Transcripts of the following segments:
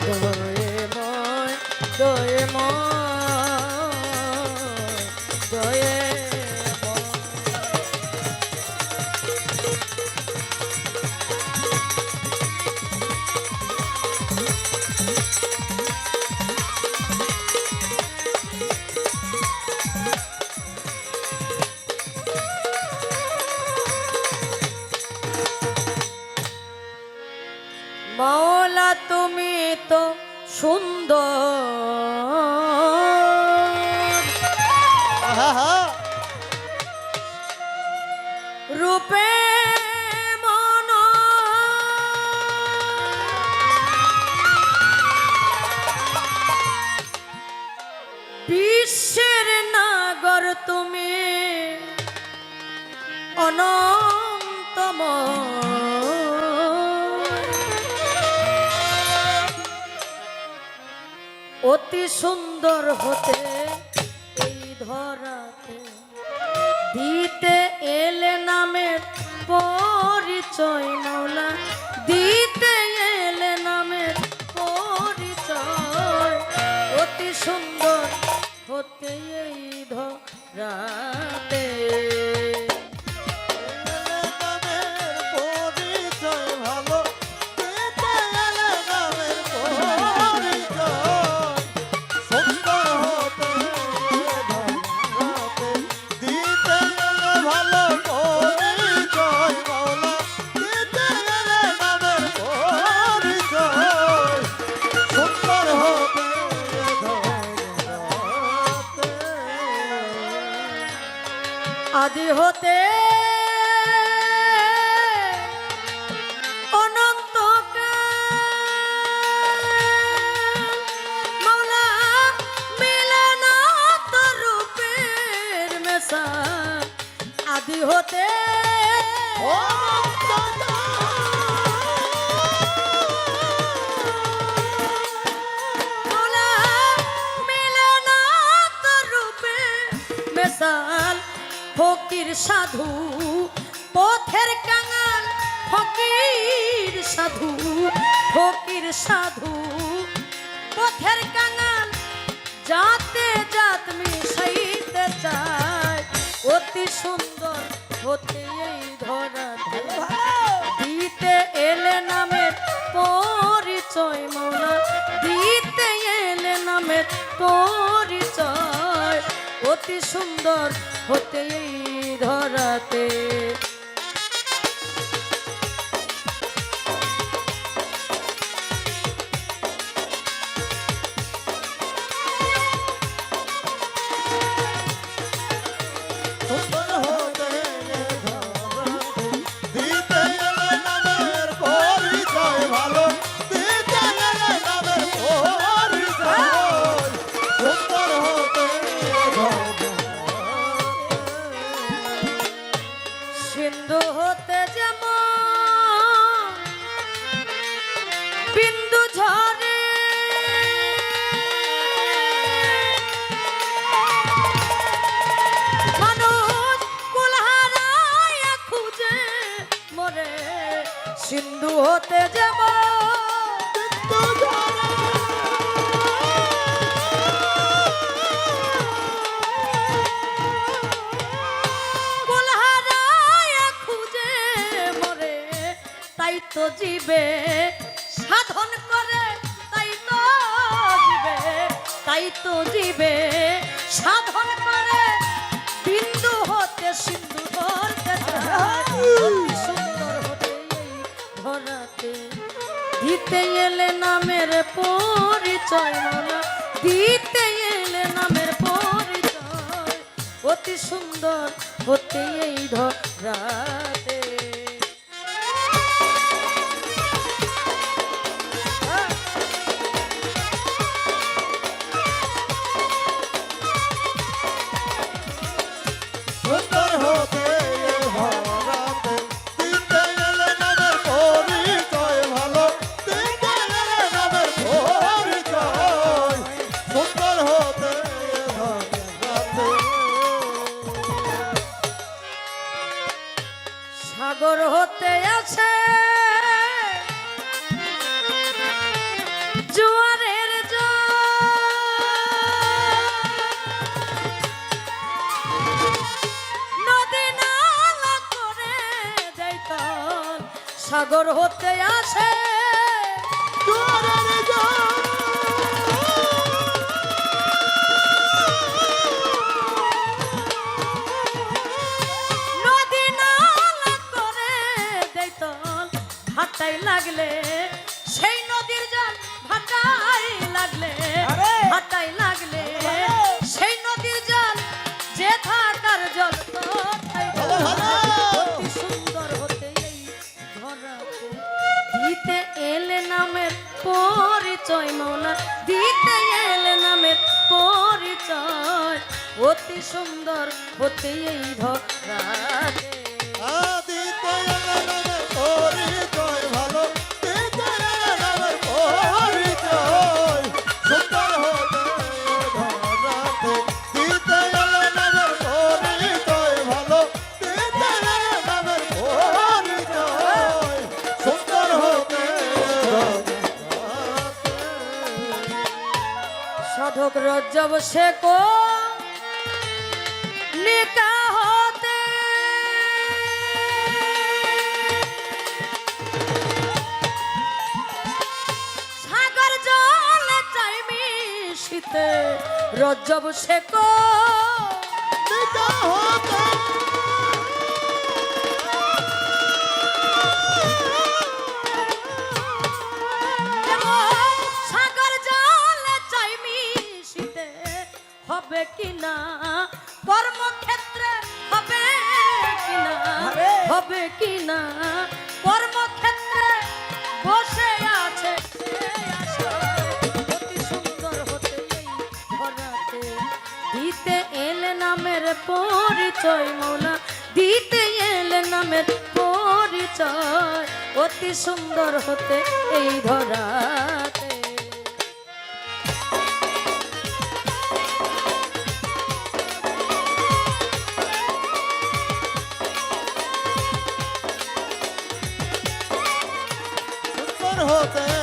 দয়ে ময় দয়ে ময় সুন্দর। রূপে মন। বিশ্বের নাগর তুমি অনন্তম অতি সুন্দর হতে এই ধরাতে। দিতে এলে নামের পরিচয় মৌলা দিতে এলে নামের পরিচয়। অতি সুন্দর হতে এই ধরাতে। আদি হতে মেশাল ফকির সাধু পথের কাঙাল ফকির সাধু ফকির সাধু পথের কাঙাল যাতে জাত মিশাইতে চায়। অতি সুন্দর হতে এই ধরাতে। দিতে এলে নামের পরিচয় মৌলা। দিতে এলে নামের পরিচয়। অতি সুন্দর হতে এই ধরাতে। মরে সিন্ধু হতে যেমন তো জীবে সাধন করে, তাই তো জীবে, তাই তো জীবে সাধন দিতে এলে নামের পরিচয় মাওলা দিতে এলে নামের পরিচয়। অতি সুন্দর হতে এই ধরাতে দিতে এলে নামের পরিচয়। অতি সুন্দর হতে এই ভক্ত সাধক রজ্জব সে নিকা হতে। সাগর জলে চাইমি শীতে নিকা হতে হবে কিনা? কর্মক্ষেত্রে হবে কিনা? হবে। কিনা? কর্মক্ষেত্রে বসে আছে। সে অতি সুন্দর হতে এই ধরাতে দিতে এলে নামের পরিচয় মৌলা। দিতে এলে নামের পরিচয়। অতি সুন্দর হতে এই ধরাতে সুন্দর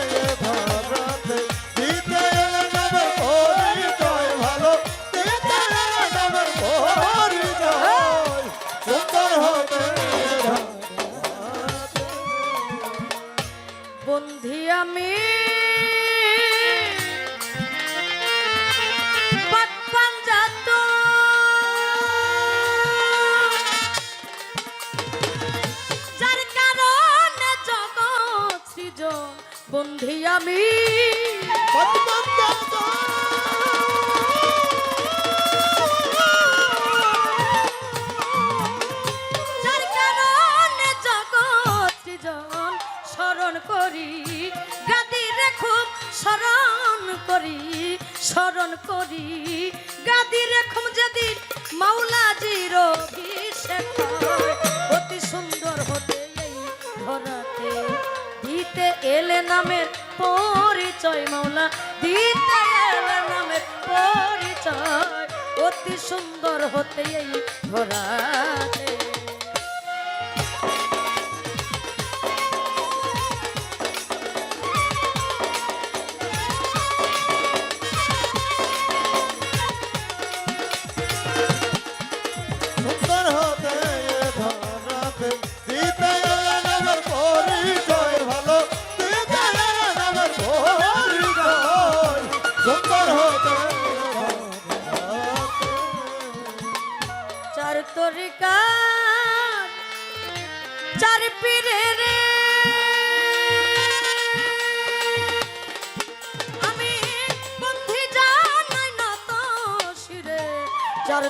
আমি। করি। গাদিরে খুব স্মরণ করি স্মরণ করি। গাদিরে খুব যদি মাওলাজির অভিষেক অতি সুন্দর হতে এই ধরাতে। দিতে এলে নামের পরিচয় মাওলা দিতে নামের পরিচয়। অতি সুন্দর হতে এই সুন্দর হতে দিতে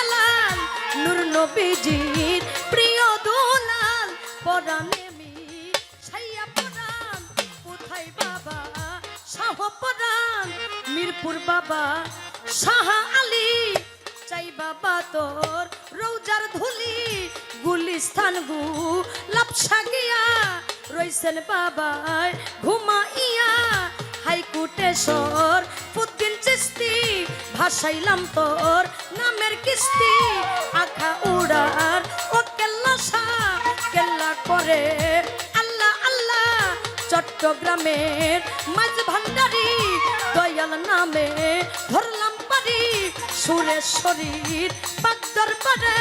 শাহজালাল নূর নবীজির প্রিয় দুলাল। পরাণে মীর, ছাইয়া পরাণ। কোথায় বাবা? শাহ পরাণ। মিরপুর বাবা, শাহ আলী। চাই বাবা তোর রৌজার ধুলি। গুলিস্থান গু লাপসা গিয়া রইছেন বাবাই ঘুমাইয়া। হাইকুটেশ্বর পুদ্দিন চিস্তি ভাসাইলাম তোর নামের কিস্তি, আখা উড়ার ও কেল্লা শাহ কেল্লা করে। আল্লাহ আল্লাহ, চট্টগ্রামের মাঝ ভান্ডারি, দয়াল নামে ধরলাম পারি সুরেশ্বরীর পাকদর পারে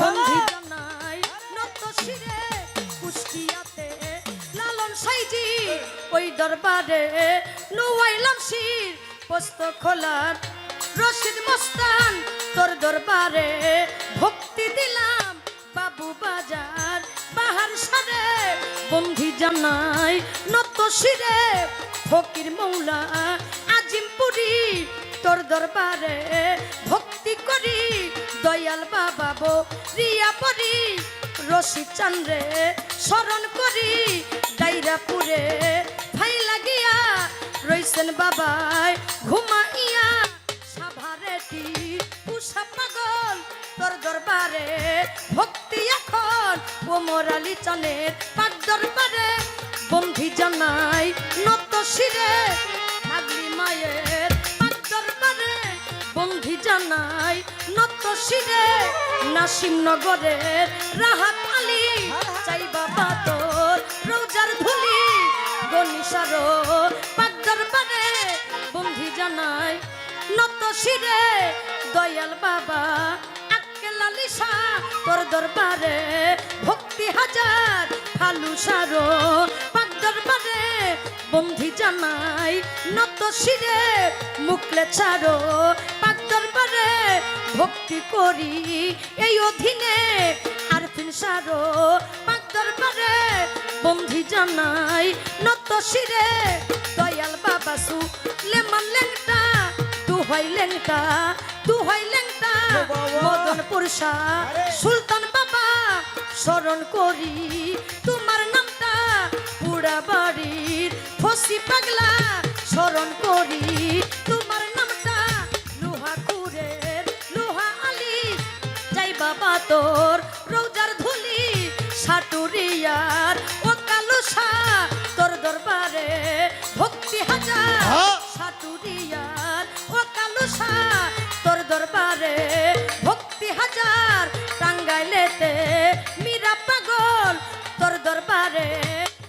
বন্ধি জানাই, নত শিরে কুষ্টিয়াতে লালন সাইজি। ওই দরবারে নুয়াইলাম শির, পোস্ত খোলার রশিদ মস্তান, তোর দরবারে ভক্তি দিলাম। বাবু বাজার বাহার সারে, বন্ধি জানাই নত শিরে। ফকির মৌলা, আজিমপুরি, তোর দরবারে ভক্তি করি। দয়াল বাবা বো রিয়া পরি রশি চান্দ্রে স্মরণ করি। ডাইরাপুরে ভাই লাগিয়া রইছেন বাবাই ঘুমাইয়া। পাগল তোর দরবারে ভক্তি এখন। ও মোরালি চানের পাক দরবারে, বন্ধি জানাই নত শিরে। নাগলি মায়ের পাক দরবারে, বন্ধি জানাই নত শিরে। নাসিম নগরের রাহাত আলী, চাই বাবা তোর রোজার ধুলি। গনিসার পাক দরবারে, বন্ধি জানাই নত শিরে দয়াল বাবা আক্কে লালিসা তোর দরবারে ভক্তি হাজার ফালু সারো পাক দরবারে বন্ধি জানাই, নত শিরে মুকলে ছাড়ো। পাক দরবারে ভক্তি করি, এই অধীনে আর ফিন সারো। পাক দরবারে বন্ধি জানাই, নত শিরে দয়াল বাবা সু লেমন লেংটা তু লেংটা তু। হয় লেংটা ও মদন পুরুষা সুলতান বাবা স্মরণ করি তোমার নামটা। পুরা বাড়ির ফসি পাগলা স্মরণ করি তোমার নামটা। লোহা কুরের লোহা আলী যাই বাবা তোর রোজার ধুলি। সাটুরিয়ার ও কালুসা তোর দরবারে ভক্তি হাজার। টাঙ্গাইলেতে মীরা পাগল তোর দরবারে।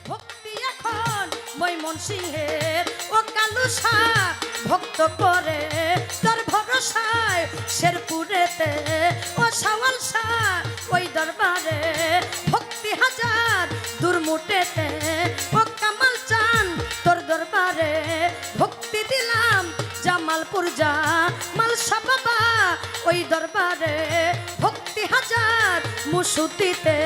ভক্তি এখন মৈমন সিংহের ও কালুসা ভক্ত করে। তোর ভরসায় শেরপুরেতে ও সাওয়াল শাহ ওই দরবারে। ভক্তি হাজার দুর্মুটেতে ও কামাল চান তোর দরবারে। ভক্তি দিলাম জামালপুর যা মালসা বাবা ওই দরবারে। মুসুতিতে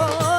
Oh.